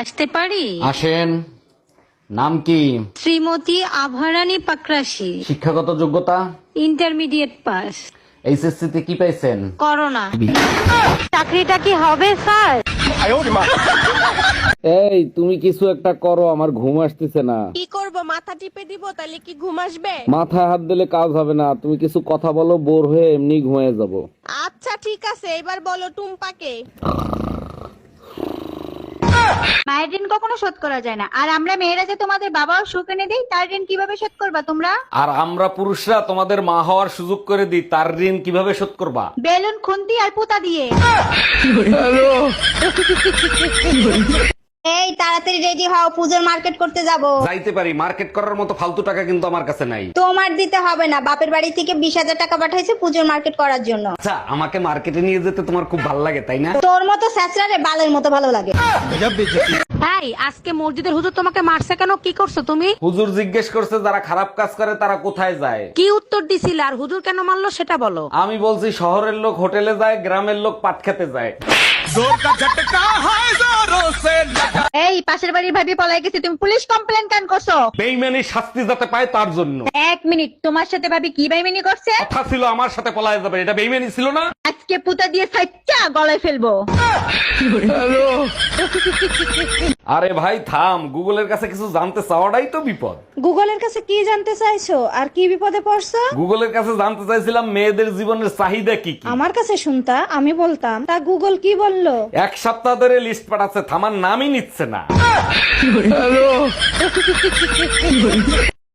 আসতে পারি? আসেন। নাম কি? শ্রীমতী আভারানী পাকরাশি। শিক্ষাগত যোগ্যতা? Intermediate pass. এইচএসসি তে কি পাইছেন? করোনা। চাকরিটা কি হবে স্যার? এই তুমি কিছু একটা করো আমার ঘুম আসতেছে না। কি করব মাথা টিপে দিব তাহলে কি ঘুম আসবে? মাথায় হাত দিলে কাজ হবে না তুমি কিছু কথা বলো বোর হয়ে এমনি ঘুমিয়ে যাব। আচ্ছা ঠিক আছে এবার বলো টুম্পাকে। মায়ের ঋণ কখনো শোধ করা যায় না। আর আমরা মেয়েরা যে তোমাদের বাবাও সুখ এনে দেই তার ঋণ কীভাবে শোধ করবা তোমরা? আর আমরা পুরুষরা তোমাদের মা হওয়ার সুযোগ করে দিই তার ঋণ কীভাবে শোধ করবা? বেলুন খুন্তি আর পোতা দিয়ে। এই তাড়াতাড়ি রেডি হও পুজোর মার্কেট করতে যাব। যাইতে পারি মার্কেট করার মতো ফালতু টাকা কিন্তু আমার কাছে নাই। তোমার দিতে হবে না বাপের বাড়ি থেকে বিশ হাজার টাকা পাঠাইছে পুজোর মার্কেট করার জন্য। আচ্ছা আমাকে মার্কেটে নিয়ে যেতে তোমার খুব ভালো লাগে তাই না? তোর মতো স্যাঁচড়ারে বালের মতো ভালো লাগে। তাই আজকে মসজিদের হুজুর তোমাকে মারছে কেন? কি করছ তুমি? হুজুর জিজ্ঞেস করছে যারা খারাপ কাজ করে তারা কোথায় যায়? কি উত্তর দিছিল? আর হুজুর কেন মারলো সেটা বলো। আমি বলছি শহরের লোক হোটেলে যায় গ্রামের লোক পাট খেতে যায়। এই পাশের বাড়ির ভাবি পলাই গেছে তুমি পুলিশ কমপ্লেন কেন করছ? বেইমানি শাস্তি যাতে পায় তার জন্য। এক মিনিট তোমার সাথে ভাবি কি বেইমানি করছে? কথা ছিল আমার সাথে পলায় যাবে এটা বেইমানি ছিল না? আজকে পুতা দিয়ে সাইচ্চা গলায় ফেলব। আরে ভাই থাম। গুগলের কাছে কিছু জানতে চাওয়াটাই তো বিপদ। গুগলের কাছে কি জানতে চাইছো? আর কি বিপদে পড়ছো? গুগলের কাছে জানতে চাইছিলাম মেয়েদের জীবনের চাহিদা কি কি। আমার কাছে শুনতা আমি বলতাম তা গুগল কি বলল? এক সপ্তাহ ধরে লিস্ট পাঠাচ্ছে থামার নামই নিচ্ছে না।